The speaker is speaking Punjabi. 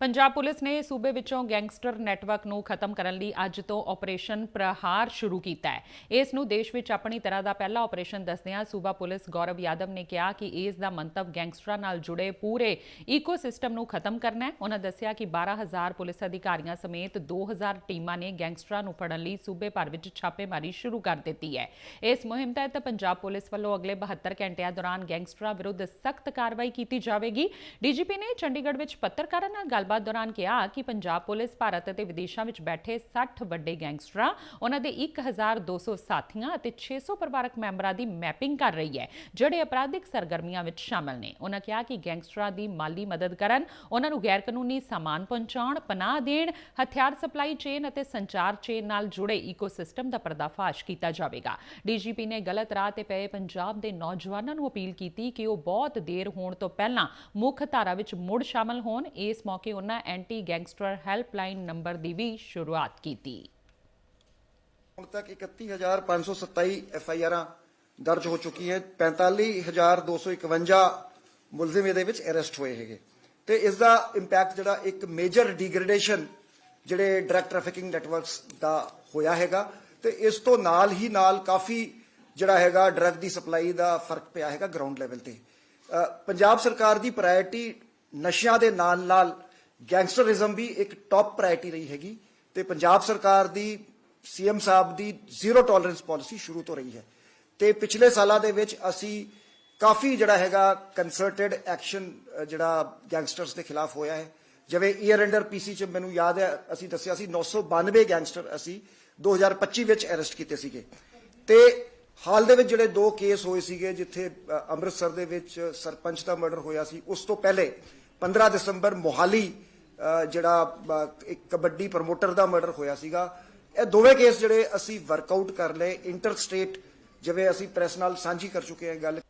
ਪੰਜਾਬ ਪੁਲਿਸ ਨੇ ਸੂਬੇ ਵਿੱਚੋਂ ਗੈਂਗਸਟਰ ਨੈਟਵਰਕ ਨੂੰ ਖਤਮ ਕਰਨ ਲਈ ਅੱਜ ਤੋਂ ਆਪਰੇਸ਼ਨ ਪ੍ਰਹਾਰ ਸ਼ੁਰੂ ਕੀਤਾ ਹੈ। ਇਸ ਨੂੰ ਦੇਸ਼ ਵਿੱਚ ਆਪਣੀ ਤਰ੍ਹਾਂ ਦਾ ਪਹਿਲਾ ਆਪਰੇਸ਼ਨ ਦੱਸਦਿਆਂ ਸੂਬਾ ਪੁਲਿਸ ਗੌਰਵ ਯਾਦਵ ਨੇ ਕਿਹਾ ਕਿ ਇਸ ਦਾ ਮੰਤਵ ਗੈਂਗਸਟਰਾਂ ਨਾਲ ਜੁੜੇ ਪੂਰੇ ਈਕੋਸਿਸਟਮ ਨੂੰ ਖਤਮ ਕਰਨਾ ਹੈ। ਉਹਨਾਂ ਦੱਸਿਆ ਕਿ 12000 ਪੁਲਿਸ ਅਧਿਕਾਰੀਆਂ ਸਮੇਤ 2000 ਟੀਮਾਂ ਨੇ ਗੈਂਗਸਟਰਾਂ ਨੂੰ ਫੜਨ ਲਈ ਸੂਬੇ ਭਰ ਵਿੱਚ ਛਾਪੇਮਾਰੀ ਸ਼ੁਰੂ ਕਰ ਦਿੱਤੀ ਹੈ। ਇਸ ਮੁਹਿੰਮ ਤਹਿਤ ਪੰਜਾਬ ਪੁਲਿਸ ਵੱਲੋਂ ਅਗਲੇ 72 ਘੰਟਿਆਂ ਦੌਰਾਨ ਗੈਂਗਸਟਰਾਂ ਵਿਰੁੱਧ ਸਖਤ ਕਾਰਵਾਈ ਕੀਤੀ ਜਾਵੇਗੀ। ਡੀਜੀਪੀ ਨੇ ਚੰਡੀਗੜ੍ਹ ਵਿੱਚ ਪੱਤਰਕਾਰਾਂ ਨਾਲ ਗੱਲ ਗੱਲਬਾਤ ਦੌਰਾਨ ਕਿਹਾ ਕਿ ਪੰਜਾਬ ਪੁਲਿਸ ਭਾਰਤ ਅਤੇ ਵਿਦੇਸ਼ਾਂ ਵਿੱਚ ਬੈਠੇ 60 ਵੱਡੇ ਗੈਂਗਸਟਰਾਂ, ਉਹਨਾਂ ਦੇ 1200 ਸਾਥੀਆਂ ਅਤੇ 600 ਪਰਿਵਾਰਕ ਮੈਂਬਰਾਂ ਦੀ ਮੈਪਿੰਗ ਕਰ ਰਹੀ ਹੈ, ਜਿਹੜੇ ਅਪਰਾਧਿਕ ਸਰਗਰਮੀਆਂ ਵਿੱਚ ਸ਼ਾਮਲ ਨੇ। ਉਹਨਾਂ ਕਿਹਾ ਕਿ ਗੈਂਗਸਟਰਾਂ ਦੀ ਮਾਲੀ ਮਦਦ ਕਰਨ, ਉਹਨਾਂ ਨੂੰ ਗੈਰ ਕਾਨੂੰਨੀ ਸਾਮਾਨ ਪਹੁੰਚਾਉਣ, ਪਨਾਹ ਦੇਣ, ਹਥਿਆਰ ਸਪਲਾਈ ਚੇਨ ਅਤੇ ਸੰਚਾਰ ਚੇਨ ਨਾਲ ਜੁੜੇ ਈਕੋਸਿਸਟਮ ਦਾ ਪਰਦਾਫਾਸ਼ ਕੀਤਾ ਜਾਵੇਗਾ। ਡੀਜੀਪੀ ਨੇ ਗਲਤ ਰਾਹ ਤੇ ਪਏ ਪੰਜਾਬ ਦੇ ਨੌਜਵਾਨਾਂ ਨੂੰ ਅਪੀਲ ਕੀਤੀ ਕਿ ਉਹ ਬਹੁਤ ਦੇਰ ਹੋਣ ਤੋਂ ਪਹਿਲਾਂ ਮੁੱਖ ਧਾਰਾ ਵਿੱਚ ਮੁੜ ਸ਼ਾਮਲ ਹੋਣ। ਇਸ ਮੌਕੇ ਉਨ੍ਹਾਂ ਐਂਟੀ ਗੈਂਗਸਟਰ ਹੈਲਪਲਾਈਨ ਨੰਬਰ ਦੀ ਵੀ ਸ਼ੁਰੂਆਤ ਕੀਤੀ। ਹੁਣ ਤੱਕ 31527 ਐਫਆਈਆਰਾਂ ਦਰਜ ਹੋ ਚੁੱਕੀ ਹੈ। 45251 ਮੁਲਜ਼ਮ ਇਹਦੇ ਵਿੱਚ ਅਰੈਸਟ ਹੋਏ ਹੈਗੇ। ਤੇ ਇਸ ਦਾ ਇੰਪੈਕਟ ਜਿਹੜਾ ਇੱਕ ਮੇਜਰ ਡਿਗਰੇਡੇਸ਼ਨ ਜਿਹੜੇ ਡਰੱਗ ਟ੍ਰੈਫਿਕਿੰਗ ਨੈਟਵਰਕਸ ਦਾ ਹੋਇਆ ਹੈਗਾ। ਤੇ ਇਸ ਤੋਂ ਨਾਲ ਹੀ ਨਾਲ ਕਾਫੀ ਜਿਹੜਾ ਹੈਗਾ ਡਰੱਗ ਦੀ ਸਪਲਾਈ ਦਾ ਫ਼ਰਕ ਪਿਆ ਹੈਗਾ ਗਰਾਊਂਡ ਲੈਵਲ ਤੇ। ਪੰਜਾਬ ਸਰਕਾਰ ਦੀ ਪ੍ਰਾਇੋਰਟੀ ਨਸ਼ਿਆਂ ਦੇ ਨਾਲ ਨਾਲ ਗੈਂਗਸਟਰਿਜ਼ਮ ਵੀ ਇੱਕ ਟੌਪ ਪ੍ਰਾਇੋਰਟੀ ਰਹੀ ਹੈਗੀ ਤੇ ਪੰਜਾਬ ਸਰਕਾਰ ਦੀ ਸੀਐਮ ਸਾਹਿਬ ਦੀ ਜ਼ੀਰੋ ਟੋਲਰੈਂਸ ਪਾਲਿਸੀ ਸ਼ੁਰੂ ਤੋਂ ਰਹੀ ਹੈ। ਤੇ ਪਿਛਲੇ ਸਾਲਾਂ ਦੇ ਵਿੱਚ ਅਸੀਂ ਕਾਫੀ ਜਿਹੜਾ ਹੈਗਾ ਕੰਸਰਟਡ ਐਕਸ਼ਨ ਜਿਹੜਾ ਗੈਂਗਸਟਰਸ ਦੇ ਖਿਲਾਫ ਹੋਇਆ ਹੈ। ਜਿਵੇਂ ਈਅਰ ਅੰਡਰ ਪੀਸੀ ਚ ਮੈਨੂੰ ਯਾਦ ਹੈ, ਅਸੀਂ ਦੱਸਿਆ ਸੀ 992 ਗੈਂਗਸਟਰ ਅਸੀਂ 2025 ਵਿੱਚ ਅਰੈਸਟ ਕੀਤੇ ਸੀਗੇ। ਤੇ ਹਾਲ ਦੇ ਵਿੱਚ ਜਿਹੜੇ ਦੋ ਕੇਸ ਹੋਏ ਸੀਗੇ, ਜਿੱਥੇ ਅੰਮ੍ਰਿਤਸਰ ਦੇ ਵਿੱਚ ਸਰਪੰਚ ਦਾ ਮਰਡਰ ਹੋਇਆ ਸੀ, ਉਸ ਤੋਂ ਪਹਿਲੇ 15 ਦਸੰਬਰ ਮੋਹਾਲੀ ਜਿਹੜਾ ਇੱਕ ਕਬੱਡੀ ਪ੍ਰਮੋਟਰ ਦਾ ਮਰਡਰ ਹੋਇਆ ਸੀਗਾ, ਇਹ ਦੋਵੇਂ ਕੇਸ ਜਿਹੜੇ ਅਸੀਂ ਵਰਕਆਊਟ ਕਰ ਲਏ ਇੰਟਰ ਸਟੇਟ ਜਿਵੇਂ ਅਸੀਂ ਪ੍ਰੈਸ ਨਾਲ ਸਾਂਝੀ ਕਰ ਚੁੱਕੇ ਹਾਂ ਗੱਲ